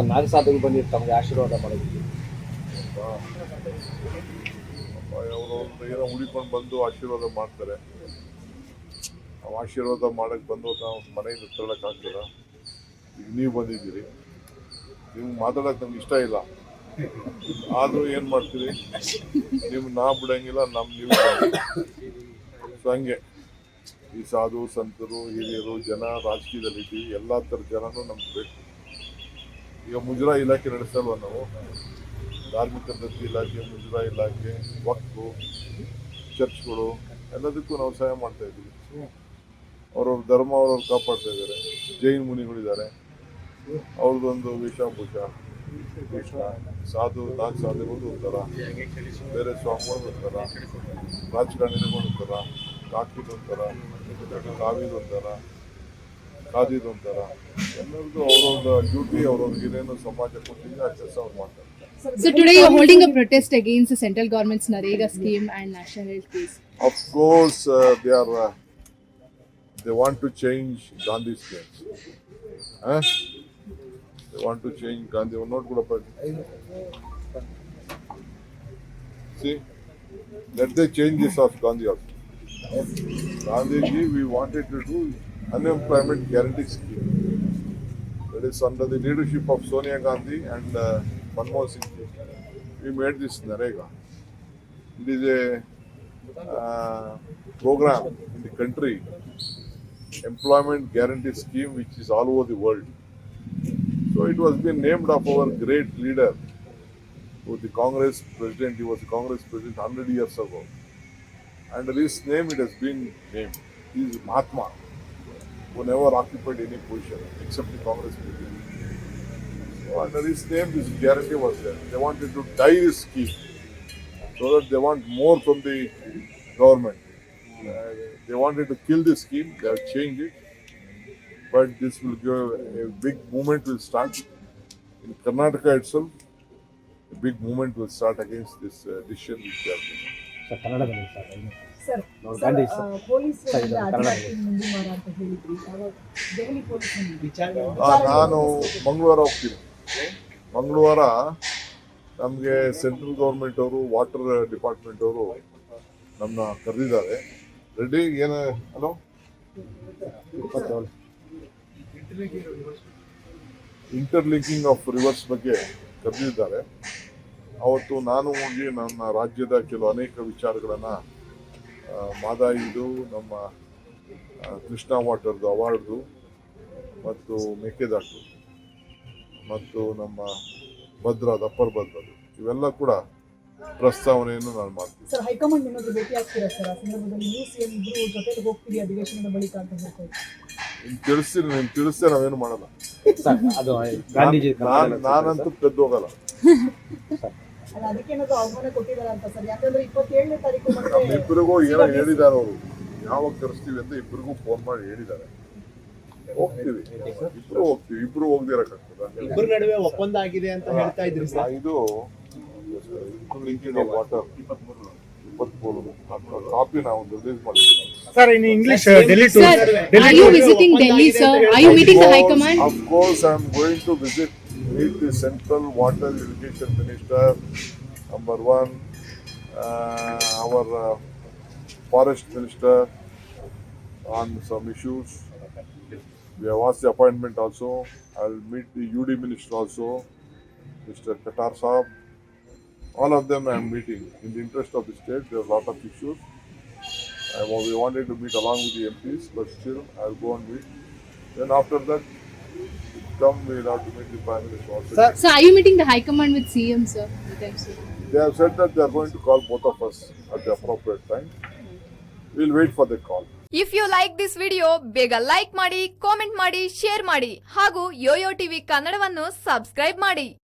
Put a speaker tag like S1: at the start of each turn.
S1: Sir ನಾಗಸಾಧುಗಳು ಬಂದಿದ್ದು ತಮಗೆ ಆಶೀರ್ವಾದ ಮಾಡಿದ್ವಿ
S2: ಅವರು ಏನೋ ಹುಡಿಕೊಂಡು ಬಂದು ಆಶೀರ್ವಾದ ಮಾಡ್ತಾರೆ. ನಾವು ಆಶೀರ್ವಾದ ಮಾಡಕ್ಕೆ ಬಂದು ನಾವು ಮನೆಯಿಂದ ಆಗ್ತದ ಈಗ ನೀವು ಬಂದಿದ್ದೀರಿ. ನಿಮ್ಗೆ ಮಾತಾಡೋಕೆ ನಮ್ಗೆ ಇಷ್ಟ ಇಲ್ಲ. ಆದರೂ ಏನು ಮಾಡ್ತೀರಿ? ನೀವು ನಾ ಬಿಡಂಗಿಲ್ಲ ನಮ್ಮ ನೀವು ಸೊ ಹಂಗೆ. ಈ ಸಾಧು, ಸಂತರು, ಹಿರಿಯರು, ಜನ, ರಾಜಕೀಯದಲ್ಲಿದ್ದೀವಿ. ಎಲ್ಲ ಥರ ಜನನೂ ನಮ್ಗೆ ಬೇಕು. ಈಗ ಮುಜರಾ ಇಲಾಖೆ ನಡೆಸಲ್ವ ನಾವು? ಧಾರ್ಮಿಕ ದತ್ತಿ ಇಲಾಖೆ ಮುಜರಾ ಇಲಾಖೆ ವಕ್ಫು ಚರ್ಚ್ಗಳು ಎಲ್ಲದಕ್ಕೂ ನಾವು ಸಹಾಯ ಮಾಡ್ತಾ ಇದ್ದೀವಿ. ಅವ್ರವ್ರ ಧರ್ಮ ಅವ್ರವ್ರು ಕಾಪಾಡ್ತಾ ಇದ್ದಾರೆ. ಜೈನ್ ಮುನಿಗಳಿದ್ದಾರೆ. ಅವ್ರದ್ದೊಂದು ವೇಷಭೂಷ ಸಾಧು ನಾಲ್ಕು ಸಾಧುಗಳು ಒಂಥರ. ಬೇರೆ ಸ್ವಾಮಿಗಳು ಒಂಥರ. ರಾಜಕಾರಣಿಗಳು ಒಂಥರ. ಕಾಕಿದು ಒಂಥರ. ಕಾವಿದು ಒಂಥರ. ಖಾದಿದು ಒಂಥರ ಎಲ್ಲರದ್ದು ಅವ್ರವ್ರ ಡ್ಯೂಟಿ ಅವ್ರವ್ರಿಗೆ ಏನೇನು ಸಮಾಜ ಕೊಟ್ಟಿದೆ ಆ ಕೆಲಸ ಅವ್ರು ಮಾಡ್ತಾರೆ
S3: So today you're holding a protest against the central government's Narega scheme and national health case.
S2: Of course, uh, they are. Uh, they want to change Gandhi's schemes. Huh? They want to change Gandhi. We're not good about See, let they change this of Gandhi also. Gandhiji, we wanted to do unemployment guarantee scheme. That is under the leadership of Sonia Gandhi and uh, Manmohan Singh. We made this Narega. It is a uh, program in the country, employment guarantee scheme, which is all over the world. So it was been named of our great leader, who the Congress president. He was the Congress president 100 years ago. Under his name, it has been named. He is Mahatma, who never occupied any position except the Congress president. So under his name, this guarantee was there. They wanted to die this scheme so that they want more from the government. Uh, they wanted to kill this scheme, they have changed it. But this will give a big movement will start in Karnataka itself. A big movement will start against this uh, decision which they have taken. Sir ನಾನು ಮಂಗಳವಾರ ಹೋಗ್ತೀನಿ. ಮಂಗಳವಾರ ನಮಗೆ central government ಅವರು water department ಅವರು ನಮ್ಮ ಕರೆದಿದ್ದಾರೆ. Ready ಏನು ಹಲೋ? ಇಂಟರ್ಲಿಂಕಿಂಗ್ ಆಫ್ ರಿವರ್ಸ್ ಬಗ್ಗೆ ಕರೆದಿದ್ದಾರೆ. ಅವತ್ತು ನಾನು ಹೋಗಿ ನನ್ನ ರಾಜ್ಯದ ಕೆಲವು ಅನೇಕ ವಿಚಾರಗಳನ್ನು ಮಾದಾಯಿದು ನಮ್ಮ ಕೃಷ್ಣ ವಾಟರ್ದು ಅವಾರ್ಡ್ದು ಮತ್ತು ಮೇಕೆದಾಟು ಮತ್ತು ನಮ್ಮ ಭದ್ರಾದ ಅಪ್ಪರ್ ಭದ್ರದು ಇವೆಲ್ಲ ಕೂಡ ಪ್ರಸ್ತಾವನೆಯನ್ನು ನಾನು ಮಾಡ್ತೀನಿ.
S4: ಸರ್ ಹೈಕಮಾಂಡ್ ಏನಾದ್ರು ಭೇಟಿ ಆಗ್ತೀರಾ ಸರ್? ಆ ಸಂದರ್ಭದಲ್ಲಿ ನೀವು ಸಿಎಂ ಇಬ್ರು ಜೊತೆಲಿ ಹೋಗ್ತೀರಿ ಅಧಿವೇಶನದ ಬಳಿಕ ಅಂತ ಹೇಳ್ತಾ ಇದ್ದೀವಿ
S2: ಇನ್ನು ತಿಳಿಸ್ತೀನಿ ನೀನು ತಿಳಿಸ್ತೇ ನಾವೇನು ಮಾಡಲ್ಲ.
S1: ಸರ್ ಅದು ಗಾಂಧೀಜಿ
S2: ನಾನು
S1: ಕನ್ನಡದಲ್ಲಿ
S2: ನಾನಂತೂ ಕದ್ದು ಹೋಗಲ್ಲ
S4: ಅಲ್ಲ ಅದಕ್ಕೆ ಏನಾದ್ರು ಆಹ್ವಾನ ಕೊಟ್ಟಿದ್ದಾರೆ ಅಂತ ಸರ್? ಯಾಕಂದ್ರೆ ಇಪ್ಪತ್ತೇಳನೇ ತಾರೀಕು ಮತ್ತೆ
S2: ನಮ್ಮಿಬ್ಬರಿಗೂ ಏನೋ ಹೇಳಿದ್ದಾರೆ ಅವರು. ಯಾವಾಗ ಕರೆಸ್ತೀವಿ ಅಂತ ಇಬ್ಬರಿಗೂ ಫೋನ್ ಮಾಡಿ ಹೇಳಿದ್ದಾರೆ. ಹೋಗ್ತೀವಿ. ಇಬ್ರು ಹೋಗ್ತೀವಿ. ಇಬ್ರು ಹೋಗ್ದಿರಕ್ಕಾಗ್ತದ
S5: ಇಬ್ಬರ ನಡುವೆ ಒಪ್ಪಂದ ಆಗಿದೆ ಅಂತ ಹೇಳ್ತಾ ಇದ್ರಿ ಸರ್.
S2: ಇದು ವಾಟರ್. ಇಪ್ಪತ್ಮೂರು. ಕಾಪಿ ನಾವು ರಿಲೀಸ್ ಮಾಡ್ತೀವಿ.
S6: Sir in English Delhi to
S3: Sir, are you visiting Delhi, sir? Are you meeting the High Command?
S2: Of course, I am going to visit, meet the central water irrigation minister, number one, uh, our uh, forest minister on some issues. We have asked the appointment also. I will meet the UD minister also, Mr. Qatar Saab. All of them I am meeting in the interest of the state. There are a lot of issues. I, we wanted to meet along with the MPs, but still I'll go and meet. Then after that, come we'll have to meet the Prime Minister also.
S6: Sir.
S3: So are you meeting the High Command with CM, sir? anytime soon?
S2: They have said that they are going to call both of us at the appropriate time. We'll wait for the call.
S7: If you like this video ಬೇಗ like ಮಾಡಿ comment ಮಾಡಿ share ಮಾಡಿ ಹಾಗೂ Yoyo TV ಕನ್ನಡವನ್ನು subscribe ಮಾಡಿ